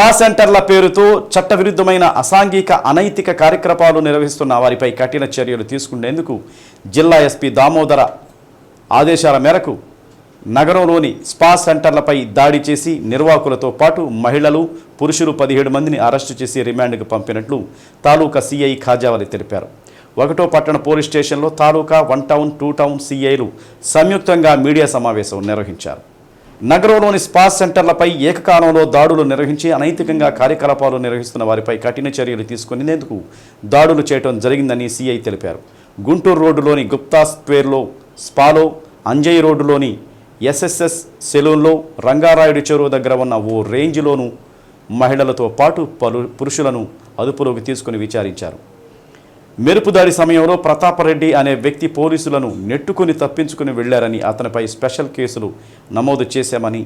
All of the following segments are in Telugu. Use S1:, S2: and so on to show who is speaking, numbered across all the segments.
S1: స్పా సెంటర్ల పేరుతో చట్టవిరుద్ధమైన అసాంఘిక అనైతిక కార్యక్రమాలు నిర్వహిస్తున్న వారిపై కఠిన చర్యలు తీసుకునేందుకు జిల్లా ఎస్పీ దామోదర ఆదేశాల మేరకు నగరంలోని స్పా సెంటర్లపై దాడి చేసి నిర్వాహకులతో పాటు మహిళలు పురుషులు పదిహేడు మందిని అరెస్టు చేసి రిమాండ్కు పంపినట్లు తాలూకా సీఐ ఖాజావలి తెలిపారు. ఒకటో పట్టణ పోలీస్ స్టేషన్లో taluka one town two town సీఐలు సంయుక్తంగా మీడియా సమావేశం నిర్వహించారు. నగరంలోని స్పా సెంటర్లపై ఏకకాలంలో దాడులు నిర్వహించి అనైతికంగా కార్యకలాపాలు నిర్వహిస్తున్న వారిపై కఠిన చర్యలు తీసుకునేందుకు దాడులు చేయడం జరిగిందని సీఐ తెలిపారు. గుంటూరు రోడ్డులోని గుప్తా స్క్వేర్లో స్పాలో అంజయ్ రోడ్డులోని ఎస్ఎస్ఎస్ సెలూన్లో రంగారాయుడు చెరువు దగ్గర ఉన్న ఓ రేంజ్లోనూ మహిళలతో పాటు పలు పురుషులను అదుపులోకి తీసుకుని విచారించారు. మెరుపుదాడి సమయంలో ప్రతాపరెడ్డి అనే వ్యక్తి పోలీసులను నెట్టుకుని తప్పించుకుని వెళ్ళారని అతనిపై స్పెషల్ కేసులు నమోదు చేశామని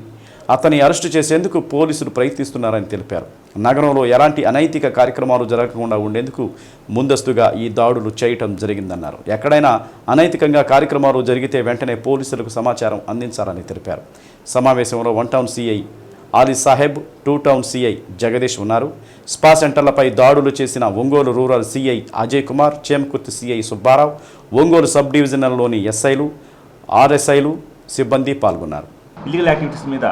S1: అతని అరెస్టు చేసేందుకు పోలీసులు ప్రయత్నిస్తున్నారని తెలిపారు. నగరంలో ఎలాంటి అనైతిక కార్యక్రమాలు జరగకుండా ఉండేందుకు ముందస్తుగా ఈ దాడులు చేయటం జరిగిందన్నారు. ఎక్కడైనా అనైతికంగా కార్యక్రమాలు జరిగితే వెంటనే పోలీసులకు సమాచారం అందించాలని తెలిపారు. సమావేశంలో one town CI Ali Saheb two town CI Jagadish ఉన్నారు. స్పా సెంటర్లపై దాడులు చేసిన Ongole rural CI Ajay Kumar Chimakurthi CI Subbarao Ongole sub డివిజనల్లోని ఎస్ఐలు ఆర్ఎస్ఐలు సిబ్బంది పాల్గొన్నారు.
S2: ఇల్లీగల్ యాక్టివిటీస్ మీద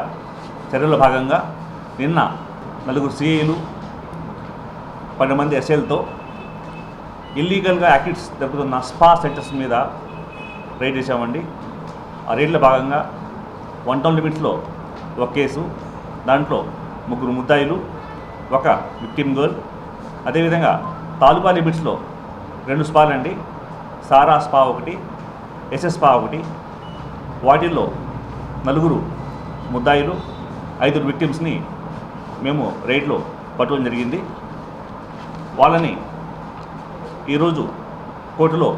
S2: చర్యల భాగంగా నిన్న నలుగురు సిఐలు పన్నెండు మంది ఎస్ఐలతో ఇల్లీగల్గా యాక్టివిటీస్ జరుపుతున్న స్పా సెంటర్స్ మీద రైడ్ చేశామండి. ఆ రైడ్ల భాగంగా వన్ టౌన్ లిమిట్స్లో ఒక కేసు దాంట్లో ముగ్గురు ముద్దాయిలు ఒక విక్టిమ్ గర్ల్. అదేవిధంగా తాలూకా లిమిట్స్లో రెండు స్పాలు అండి. సారా స్పా ఒకటి ఎస్ఎస్ స్పా ఒకటి. వాటిల్లో నలుగురు ముద్దాయిలు ఐదుగురు విక్టిమ్స్ని మేము రైడ్లో పట్టుకోవడం జరిగింది. వాళ్ళని ఈరోజు కోర్టులో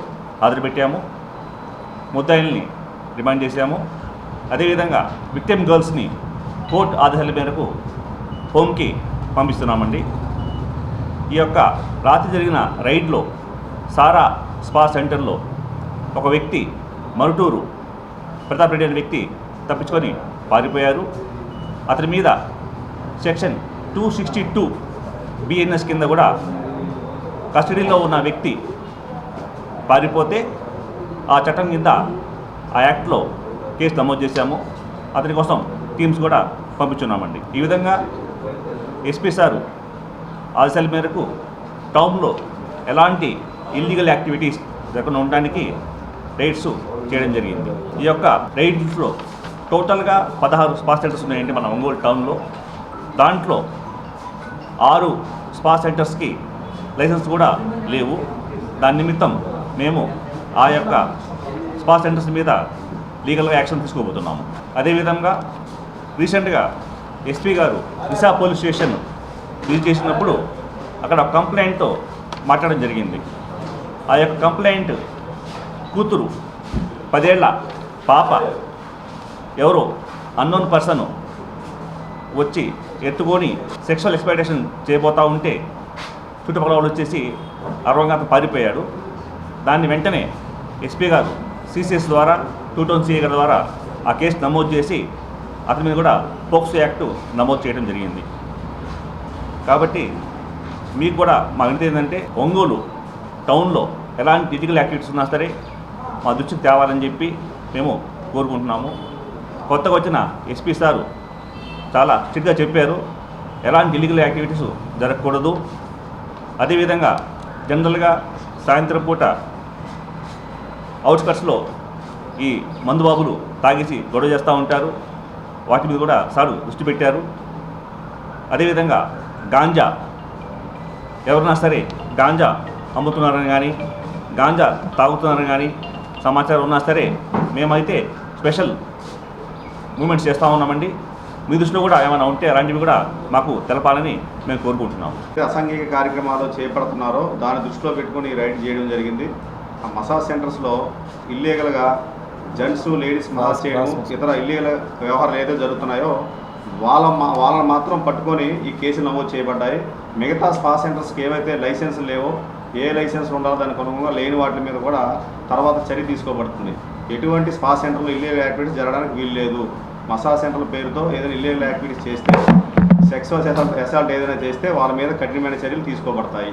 S2: హాజరుపెట్టాము ముద్దాయిల్ని రిమాండ్ చేశాము. అదేవిధంగా విక్టిమ్ గర్ల్స్ని కోర్టు ఆదేశాల మేరకు హోమ్కి పంపిస్తున్నామండి. ఈ యొక్క రాత్రి జరిగిన రైడ్లో సారా స్పా సెంటర్లో ఒక వ్యక్తి మరుటూరు ప్రతాప్ రెడ్డి అనే వ్యక్తి తప్పించుకొని పారిపోయారు. అతని మీద section two sixty two BNS కింద కూడా కస్టడీలో ఉన్న వ్యక్తి పారిపోతే ఆ చట్టం కింద ఆ యాక్ట్లో కేసు నమోదు చేశాము. అతని కోసం టీమ్స్ కూడా పంపించున్నామండి. ఈ విధంగా ఎస్పీ సారు ఆదేశాల మేరకు టౌన్లో ఎలాంటి ఇల్లీగల్ యాక్టివిటీస్ జరగకుండా ఉండడానికి రైడ్స్ చేయడం జరిగింది. ఈ యొక్క రైడ్స్లో టోటల్గా పదహారు స్పా సెంటర్స్ ఉన్నాయండి మన ఒంగోలు టౌన్లో. దాంట్లో ఆరు స్పా సెంటర్స్కి లైసెన్స్ కూడా లేవు. దాని నిమిత్తం మేము ఆ యొక్క స్పా సెంటర్స్ మీద లీగల్గా యాక్షన్ తీసుకోబోతున్నాము. అదేవిధంగా రీసెంట్గా ఎస్పీ గారు దిశా పోలీస్ స్టేషన్ విజిట్ చేసినప్పుడు అక్కడ ఒక కంప్లైంట్తో మాట్లాడడం జరిగింది. ఆ యొక్క కంప్లైంట్ కూతురు పదేళ్ళ పాప ఎవరో అన్నోన్ పర్సన్ వచ్చి ఎత్తుకొని సెక్షువల్ ఎక్స్పెక్టేషన్ చేయబోతూ ఉంటే చుట్టుపక్కల వాళ్ళు వచ్చేసి అరవంగా అతను పారిపోయాడు. దాన్ని వెంటనే ఎస్పీ గారు సిసిఎస్ ద్వారా టూ టౌన్ సిఏ గారి ద్వారా ఆ కేసు నమోదు చేసి అతని మీద కూడా పోక్సో యాక్ట్ నమోదు చేయడం జరిగింది. కాబట్టి మీకు కూడా మా వినతి ఏంటంటే ఒంగోలు టౌన్లో ఎలాంటి ఇటికల్ యాక్టివిటీస్ ఉన్నా సరే మా దృష్టికి తేవాలని చెప్పి మేము కోరుకుంటున్నాము. కొత్తగా వచ్చిన ఎస్పీ సారు చాలా స్ట్రిక్ట్గా చెప్పారు ఎలాంటి ఇల్లీగల్ యాక్టివిటీస్ జరగకూడదు. అదేవిధంగా జనరల్గా సాయంత్రం పూట అవుట్స్కట్స్లో ఈ మందుబాబులు తాగేసి గొడవ చేస్తూ ఉంటారు. వాటి మీద కూడా సారు దృష్టి పెట్టారు. అదేవిధంగా గాంజా ఎవరన్నా సరే గాంజా అమ్ముతున్నారని కానీ గాంజా తాగుతున్నారని కానీ సమాచారం ఉన్నా సరే మేమైతే స్పెషల్ మూమెంట్స్ చేస్తూ ఉన్నామండి. మీ దృష్టిలో కూడా ఏమైనా ఉంటే అలాంటివి కూడా మాకు తెలపాలని మేము కోరుకుంటున్నాము
S3: అసాంఘిక కార్యక్రమాలు చేపడుతున్నారో. దాన్ని దృష్టిలో పెట్టుకొని రైడ్ చేయడం జరిగింది. ఆ మసాజ్ సెంటర్స్లో ఇల్లీగల్గా జెంట్స్ లేడీస్ మసాజ్ చేయడం ఇతర ఇల్లీగల్ వ్యవహారాలు ఏదైతే జరుగుతున్నాయో వాళ్ళ మా వాళ్ళని మాత్రం పట్టుకొని ఈ కేసులు నమోదు చేయబడ్డాయి. మిగతా స్పా సెంటర్స్కి ఏవైతే లైసెన్స్ లేవో ఏ లైసెన్స్ ఉండాలో దానికి అనుగుణంగా లేని వాటి మీద కూడా తర్వాత చర్య తీసుకోబడుతుంది. ఎటువంటి స్పా సెంటర్లో ఇల్లీగల్ యాక్టివిటీస్ జరగడానికి వీలు లేదు. మసాజ్ సెంటర్ల పేరుతో ఏదైనా ఇల్లీగల్ యాక్టివిటీస్ చేస్తే సెక్స్ అసాల్ట్ ఏదైనా చేస్తే వాళ్ళ మీద కఠినమైన చర్యలు తీసుకోబడతాయి.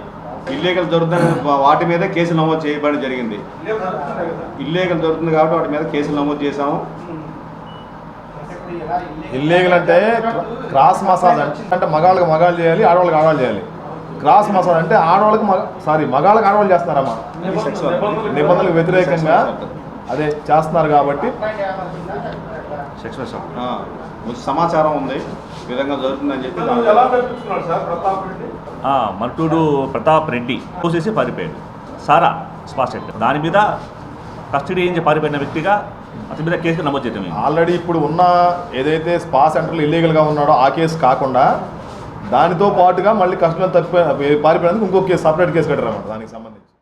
S3: ఇల్లీగల్ దొరుకుతున్న వాటి మీద కేసులు నమోదు చేయబడడం జరిగింది. ఇల్లీగల్ దొరుకుతుంది కాబట్టి వాటి మీద కేసులు నమోదు చేశాము.
S4: ఇల్లీగల్ అంటే క్రాస్ మసాజ్ అంటే మగాళ్ళకి మగాళ్ళు చేయాలి ఆడవాళ్ళకి ఆడవాళ్ళు చేయాలి. క్రాస్ మసాజ్ అంటే ఆడవాళ్ళకి మగ సారీ మగాళ్ళకి ఆడవాళ్ళు చేస్తున్నారమ్మా.
S3: వర్క్.
S4: నిబంధనలకు వ్యతిరేకంగా అదే చేస్తున్నారు కాబట్టి.
S3: సమాచారం ఉంది. విధంగా జరుగుతుందని చెప్పి
S2: మర్టూరు ప్రతాప్ రెడ్డి? చూసేసి పారిపోయాడు. సారా స్పా సెంటర్ దాని మీద కస్టడీ నుంచి పారిపోయిన వ్యక్తిగా అతని మీద కేసు నమోదు చేయడం.
S4: ఆల్రెడీ ఇప్పుడు ఉన్న ఏదైతే స్పా సెంటర్లు ఇల్లీగల్గా ఉన్నాడో ఆ కేసు కాకుండా దానితో పాటుగా మళ్ళీ కస్టమర్ తప్పి పారిపోయినందుకు ఇంకో కేసు సపరేట్ కేసు కట్టారన్నమాట. దానికి సంబంధించి.